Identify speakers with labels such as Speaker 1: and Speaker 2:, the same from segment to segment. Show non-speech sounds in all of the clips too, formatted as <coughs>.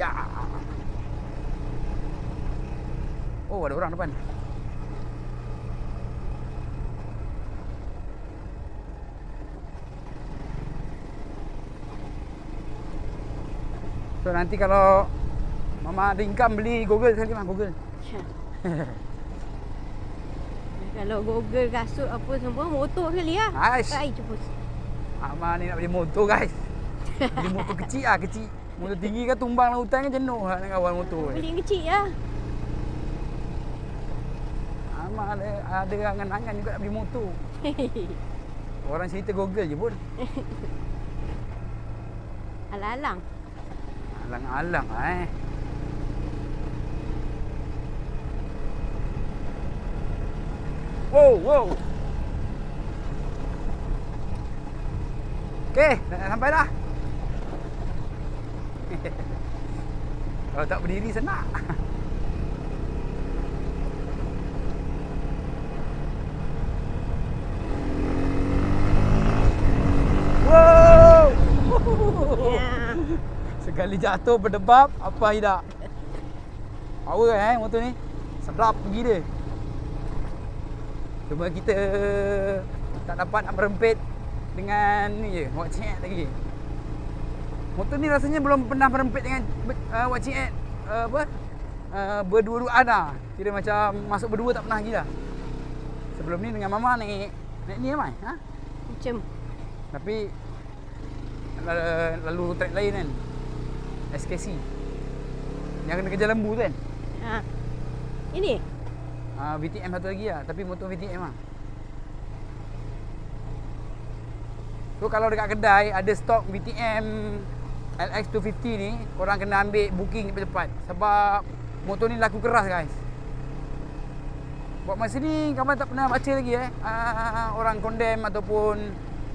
Speaker 1: Ya. Oh, ada orang depan. So nanti kalau Mama ada income beli Google sekali mah Google. <laughs>
Speaker 2: Kalau Google kasut apa semua motor sekali lah.
Speaker 1: Aish.
Speaker 2: Ai cepat.
Speaker 1: Mama ni nak beli motor guys. Beli motor kecil ah kecil. Motor tinggi kan tumbang dalam hutan kan jenuh lah nak kawal motor.
Speaker 2: Beli yang kecil lah.
Speaker 1: Mama ada ada angan-angan juga nak beli motor. <laughs> Orang cerita Google je pun. <laughs>
Speaker 2: Alang-alang.
Speaker 1: Alang-alang eh. Wow, wow. Okey, dah sampai dah. <laughs> Kalau tak berdiri senang. <laughs> Wow! <laughs> Sekali jatuh berdebab, apa tidak? Power eh motor ni. Sedap pergi dia. Cuma kita tak dapat nak berempit dengan ni je, wak cik lagi. Motor ni rasanya belum pernah berempit dengan uh, wak cik uh, apa? Uh, berdua-duaan lah. Kira macam masuk berdua tak pernah lagi dah. Sebelum ni dengan mama naik naik ni Mai. Ha?
Speaker 2: Macam
Speaker 1: Tapi lalu, lalu track lain kan SKC Yang kena kejar lembu tu kan
Speaker 2: ha. Ini
Speaker 1: uh, VTM satu lagi lah Tapi motor VTM lah So kalau dekat kedai ada stok VTM LX250 ni Korang kena ambil booking cepat-cepat Sebab motor ni laku keras guys. Buat masa ni kawan tak pernah baca lagi eh. Uh, Orang condemn ataupun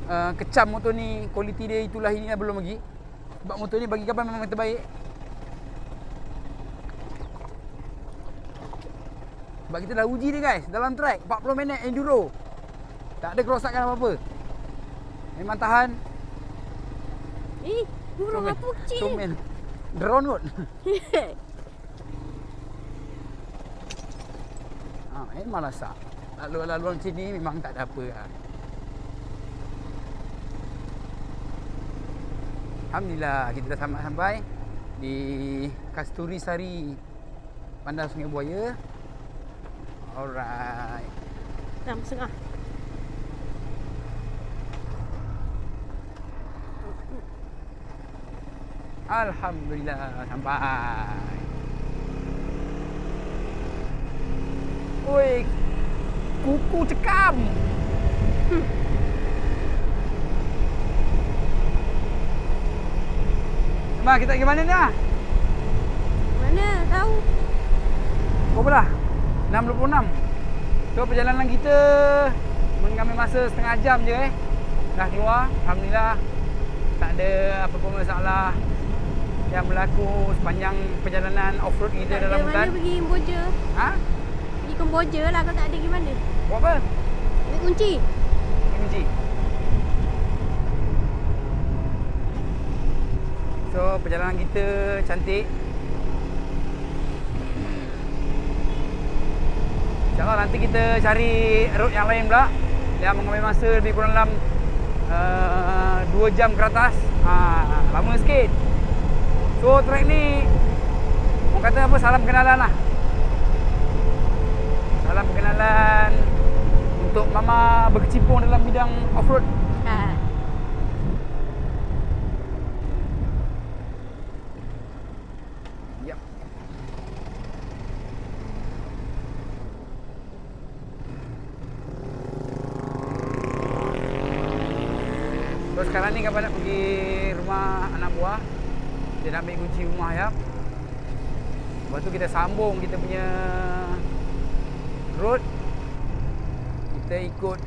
Speaker 1: uh, Kecam motor ni Kualiti dia itulah ini lah belum lagi. Sebab motor ni bagi kawan memang terbaik. Sebab kita dah uji dia guys Dalam track. 40 minit enduro. Tak ada kerosakan apa-apa. Memang tahan.
Speaker 2: Eh Burung apa kecil?
Speaker 1: Tumen. Drone kot. <laughs> Ah, eh, ha, memang lasak. Lalu-lalu sini memang tak ada apa lah. Alhamdulillah kita dah sampai-sampai di Kasturi Sari Bandar Sungai Buaya. Alright.
Speaker 2: Jam setengah.
Speaker 1: Alhamdulillah sampai. Oi, kuku cekam. Hmm. Ma, kita pergi mana ni ah?
Speaker 2: Mana tahu
Speaker 1: Berapa dah? 6.26 So perjalanan kita Mengambil masa setengah jam je eh Dah keluar Alhamdulillah Tak ada apa-apa masalah Yang berlaku sepanjang perjalanan off-road kita
Speaker 2: Tak
Speaker 1: dalam hutan
Speaker 2: mana pergi Kamboja.
Speaker 1: Ha?
Speaker 2: Pergi Kamboja lah Kau tak ada pergi mana?
Speaker 1: Buat apa?
Speaker 2: Ambil kunci.
Speaker 1: Ini kunci. So perjalanan kita cantik. InsyaAllah nanti kita cari road yang lain pula Yang mengambil masa lebih kurang dalam uh, 2 jam ke atas. Ha, Lama sikit So track ni. Orang kata apa? Salam kenalan lah. Salam perkenalan Untuk Mama berkecimpung dalam bidang off-road
Speaker 2: ha.
Speaker 1: Yep. So sekarang ni kapan nak pergi rumah anak buah Dia nak ambil kunci rumah ya. Lepas tu kita sambung kita punya road. Kita ikut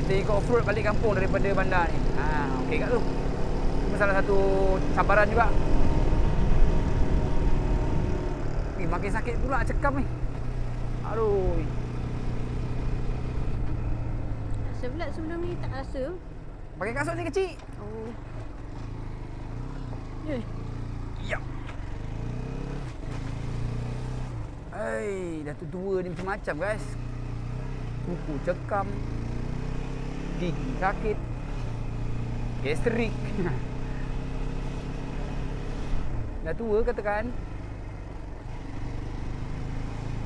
Speaker 1: Kita ikut off-road balik kampung daripada bandar ni. Ha, Okey kat tu. Itu salah satu cabaran juga. Eh, makin sakit pula cekam ni. Aduh.
Speaker 2: Rasa pula sebelum ni tak rasa.
Speaker 1: Pakai kasut ni kecil.
Speaker 2: Oh Eh
Speaker 1: Hai, dah tua ni macam-macam guys. Kuku cekam. Gigi sakit. Gastrik. <laughs> dah tua katakan.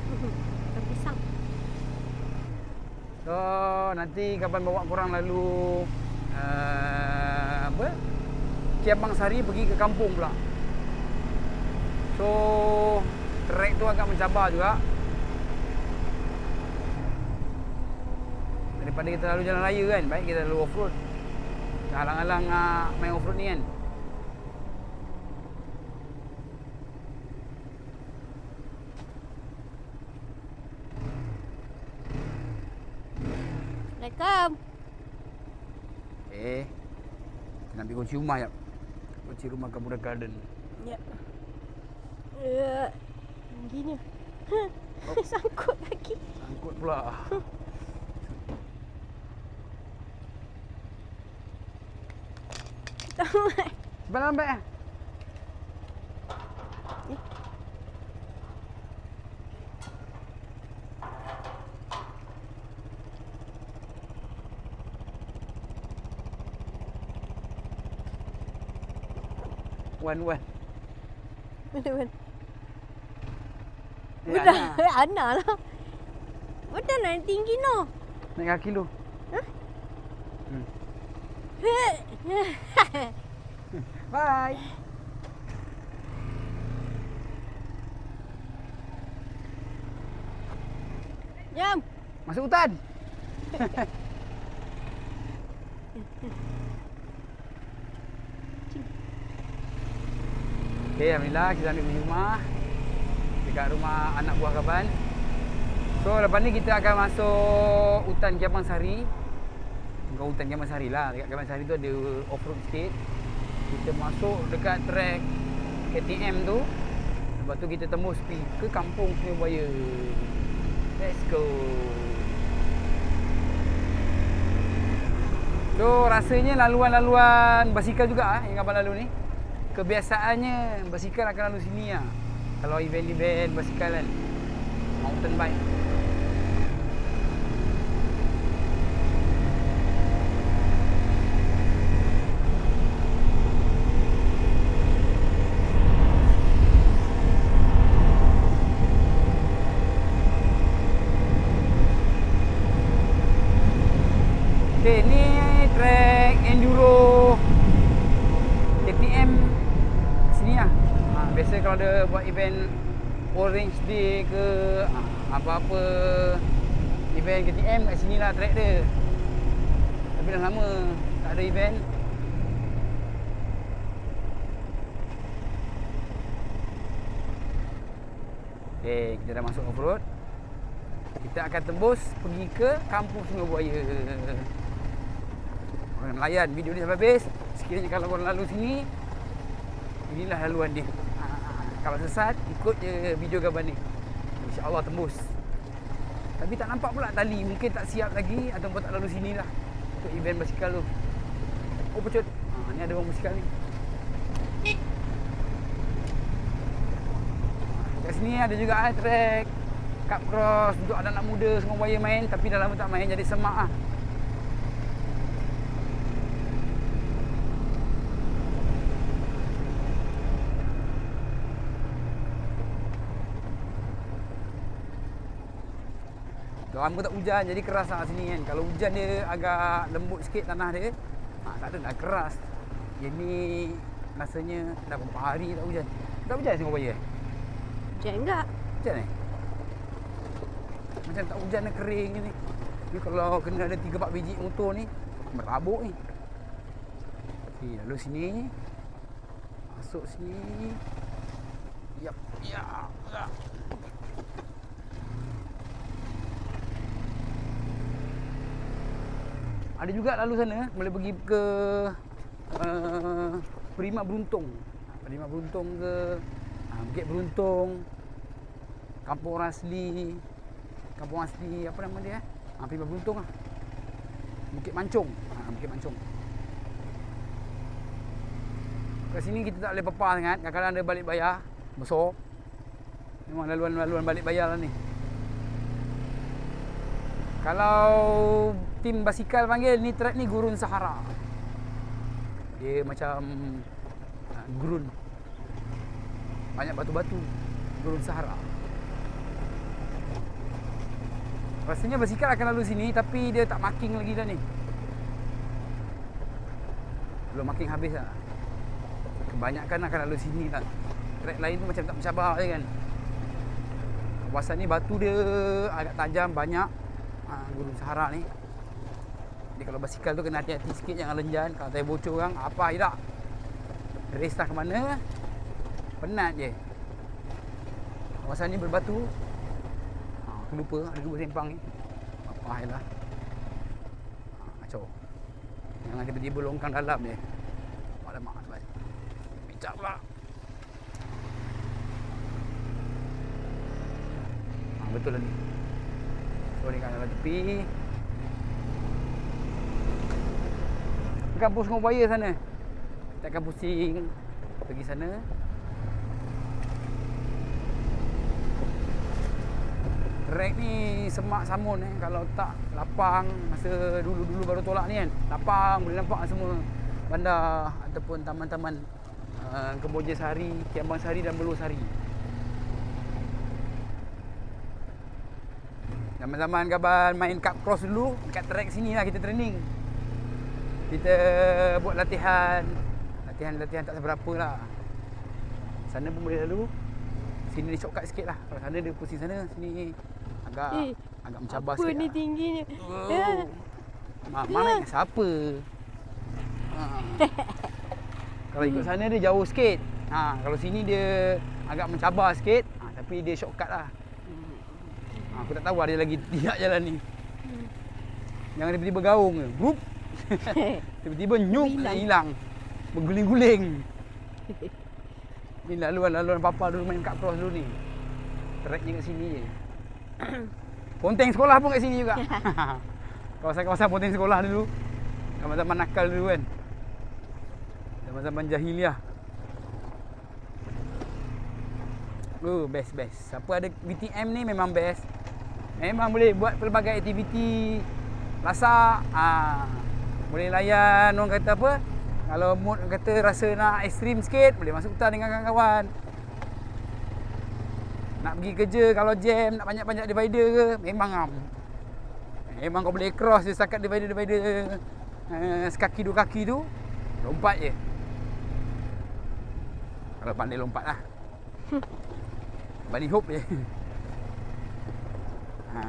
Speaker 2: Makan pisang.
Speaker 1: So, nanti kapan bawa korang lalu uh, apa? Kiabang Sari pergi ke kampung pula. So, trek tu agak mencabar juga. Daripada kita lalu jalan raya kan, baik kita lalu off-road. Halang-halang uh, main off-road ni kan.
Speaker 2: Assalamualaikum.
Speaker 1: Eh, kita nak pergi kunci rumah jap. Kunci rumah Kampung Garden.
Speaker 2: Ya. Uh, gini. <laughs> Sangkut lagi.
Speaker 1: Angkut pula. Sebelah lambat eh. Wan wan.
Speaker 2: Mana mana? Budak.
Speaker 1: Ana, <laughs>
Speaker 2: lah. Budak nak tinggi no.
Speaker 1: naik kaki lu. Hmm. <laughs> Bye.
Speaker 2: Jam.
Speaker 1: Masuk hutan. <laughs> Okay, Alhamdulillah kita ambil rumah Dekat rumah anak buah kaban So, lepas ni kita akan masuk hutan Kiabang Sari. Bukan hutan Kiabang Sari lah. Dekat Kiabang Sari tu ada off-road sikit. Kita masuk dekat track KTM tu. Lepas tu kita tembus pergi ke kampung Sungai Buaya. Let's go. So rasanya laluan-laluan basikal juga ah yang abang lalu ni. Kebiasaannya basikal akan lalu sini ah. Kalau event-event basikal kan. Mountain bike. Okay, ni track enduro KTM sini lah. Ha, biasa kalau ada buat event Orange Day ke ha, apa-apa event KTM kat sini lah track dia. Tapi dah lama tak ada event. Okay, kita dah masuk off-road. Kita akan tembus pergi ke Kampung Sungai Buaya. Korang layan video ni sampai habis. Sekiranya kalau korang lalu sini, inilah laluan dia. Ha, kalau sesat, ikut je video gambar ni. InsyaAllah tembus. Tapi tak nampak pula tali. Mungkin tak siap lagi ataupun tak lalu sini lah. Untuk event basikal tu. Oh pecut. Ha, ni ada orang basikal ni. Kat sini ada juga eh, track Cup cross untuk anak-anak muda semua buaya main tapi dah lama tak main jadi semak ah. Lama tak hujan jadi keras lah sini kan. Kalau hujan dia agak lembut sikit tanah dia. Ha, tak ada dah keras. Yang ni rasanya dah berapa hari tak hujan. Tak hujan sini buaya.
Speaker 2: Hujan enggak?
Speaker 1: Hujan eh? Macam tak hujan dah kering ni. Ni kalau kena ada 3 4 biji motor ni, merabuk ni. Okey, lalu sini. Masuk sini. Yap, ya. ya. Ada juga lalu sana boleh pergi ke uh, Prima Beruntung. Prima Beruntung ke uh, Bukit Beruntung. Kampung Orang Asli. Kampung Asli apa nama dia? Ha, Prima Beruntung lah. Bukit Mancung. Ha, Bukit Mancung. Kat sini kita tak boleh pepah sangat. Kadang-kadang ada balik bayar. Besar. Memang laluan-laluan balik bayar lah ni. Kalau tim basikal panggil ni track ni Gurun Sahara. Dia macam uh, gurun. Banyak batu-batu. Gurun Sahara. Rasanya basikal akan lalu sini tapi dia tak marking lagi dah ni. Belum marking habis lah. Kebanyakan akan lalu sini lah. Track lain tu macam tak mencabar je kan. Kawasan ni batu dia agak tajam banyak. Ha, Gunung Sahara ni. Jadi kalau basikal tu kena hati-hati sikit jangan lenjan. Kalau tayar bocor orang apa tidak. Race tak ke mana. Penat je. Kawasan ni berbatu. Ha, aku lupa ada dua sempang ni. Apa lah. Ha, kacau. Jangan tiba-tiba longkang dalam je. Alamak, sebab. Picap pula. Ha, betul lah ni. So ni kan dalam tepi. Kampus Sungai Buaya sana. Takkan pusing pergi sana. Trek ni semak samun eh kalau tak lapang masa dulu-dulu baru tolak ni kan. Lapang boleh nampak semua bandar ataupun taman-taman uh, Kemboja Sari, Kiambang Sari dan Belur Sari. Zaman-zaman Gaban main cup cross dulu dekat track sini lah kita training. Kita buat latihan. Latihan-latihan tak seberapa lah. Sana pun boleh lalu. Sini dia shortcut sikit lah. Kalau sana dia pusing sana, sini agak
Speaker 2: Eh,
Speaker 1: agak mencabar
Speaker 2: Apa
Speaker 1: sikit
Speaker 2: ni
Speaker 1: lah.
Speaker 2: tingginya?
Speaker 1: Oh.
Speaker 2: Ya.
Speaker 1: Ma- mana dengan siapa? Ha. kalau ikut sana dia jauh sikit. Ha, kalau sini dia agak mencabar sikit. Ha, tapi dia shortcut lah. Ha, aku tak tahu ada lagi <laughs> tidak jalan ni. Jangan tiba-tiba gaung je. Grup. <laughs> tiba-tiba nyuk
Speaker 2: Hilang.
Speaker 1: hilang. Berguling-guling. ni laluan-laluan papa dulu main kat cross dulu ni. Tracknya kat sini je. <coughs> Ponteng sekolah pun kat sini juga. <laughs> Kawasan-kawasan ponteng sekolah dulu. Zaman-zaman nakal dulu kan. Zaman-zaman jahiliah. Oh, best best. Siapa ada BTM ni memang best. Memang boleh buat pelbagai aktiviti. Lasak, ah, boleh layan orang kata apa? Kalau mood kata rasa nak ekstrim sikit, boleh masuk hutan dengan kawan-kawan. Nak pergi kerja kalau jam, nak banyak-banyak divider ke, memang am. Memang kau boleh cross je setakat divider-divider uh, sekaki dua kaki tu, lompat je. Kalau pandai lompat lah. <laughs> Bani hope je. Ha,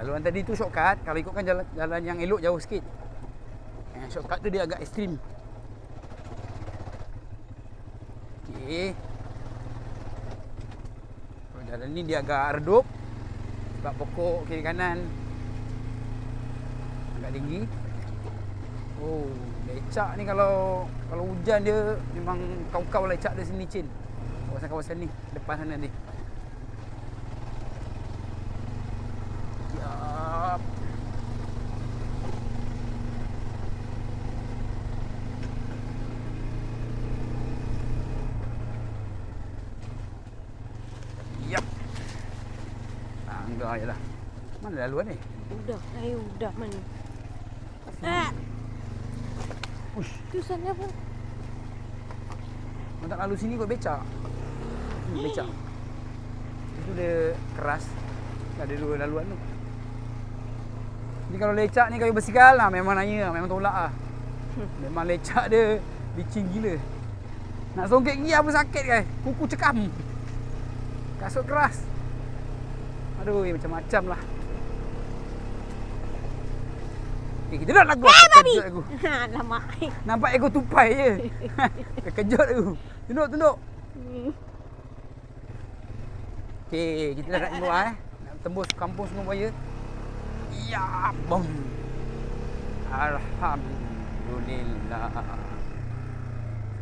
Speaker 1: laluan tadi tu shortcut, kalau ikutkan jalan, jalan yang elok jauh sikit. Eh, shortcut tu dia agak ekstrim. Okey. Kalau jalan ni dia agak redup sebab pokok kiri kanan agak tinggi. Oh, lecak ni kalau kalau hujan dia memang kau-kau lecak dia sini cin. Kawasan-kawasan ni depan sana ni. Yap. Yap. Tangga je lah. Mana laluan ni?
Speaker 2: Udah, ayo udah mana? Ah,
Speaker 1: Ush.
Speaker 2: tu sana pun.
Speaker 1: Kau tak lalu sini kau becak. Hmm, becak. Itu dia keras. Ada dua laluan tu. Jadi kalau lecak ni kayu bersikal lah memang nanya lah, memang tolak lah. <laughs> Memang lecak dia licin gila. Nak songket gigi apa sakit kan? Kuku cekam. Kasut keras. Aduh, eh, macam-macam lah. Eh, kita dah lagu. Eh, babi! Aku.
Speaker 2: Alamak.
Speaker 1: Nampak ekor tupai je. <laughs> Terkejut aku. Tunduk, tunduk.
Speaker 2: Hmm.
Speaker 1: Okey, kita dah nak keluar eh. Nak tembus kampung Sungai Buaya. Ya, bom. Alhamdulillah.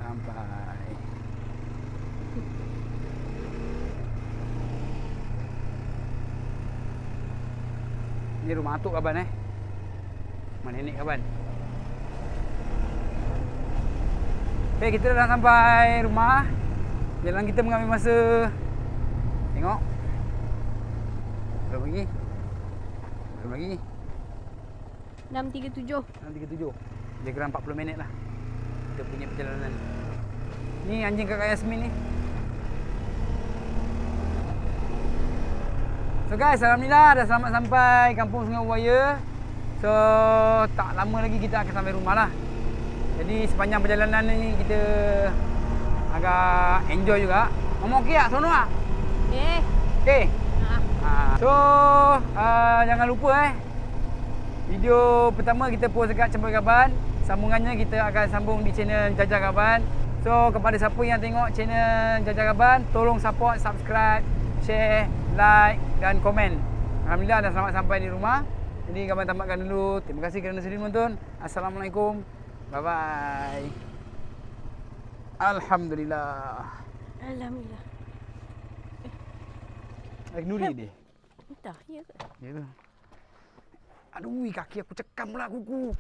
Speaker 1: Sampai. Ni rumah atuk kaban eh. Rumah nenek kaban. Okey, kita dah sampai rumah. Jalan kita mengambil masa Tengok. Belum lagi. Belum lagi.
Speaker 2: 637.
Speaker 1: 6.37. Dia kurang 40 minit lah. Kita punya perjalanan. Ni anjing kakak Yasmin ni. So guys, Alhamdulillah dah selamat sampai kampung Sungai Buaya. So, tak lama lagi kita akan sampai rumah lah. Jadi sepanjang perjalanan ni kita agak enjoy juga. Ngomong okey tak? Sono tak?
Speaker 2: Eh.
Speaker 1: Okey.
Speaker 2: Ha.
Speaker 1: Ha. So, uh, jangan lupa eh. Video pertama kita post dekat Cempur Gaban. Sambungannya kita akan sambung di channel Jajah Gaban. So, kepada siapa yang tengok channel Jajah Gaban, tolong support, subscribe, share, like dan komen. Alhamdulillah dah selamat sampai di rumah. Jadi Gaban tamatkan dulu. Terima kasih kerana sudi menonton. Assalamualaikum. Bye bye. Alhamdulillah.
Speaker 2: Alhamdulillah.
Speaker 1: Eh, Nuri dia.
Speaker 2: Entah, ya ke?
Speaker 1: Ya tu. Aduh, kaki aku cekam pula kuku.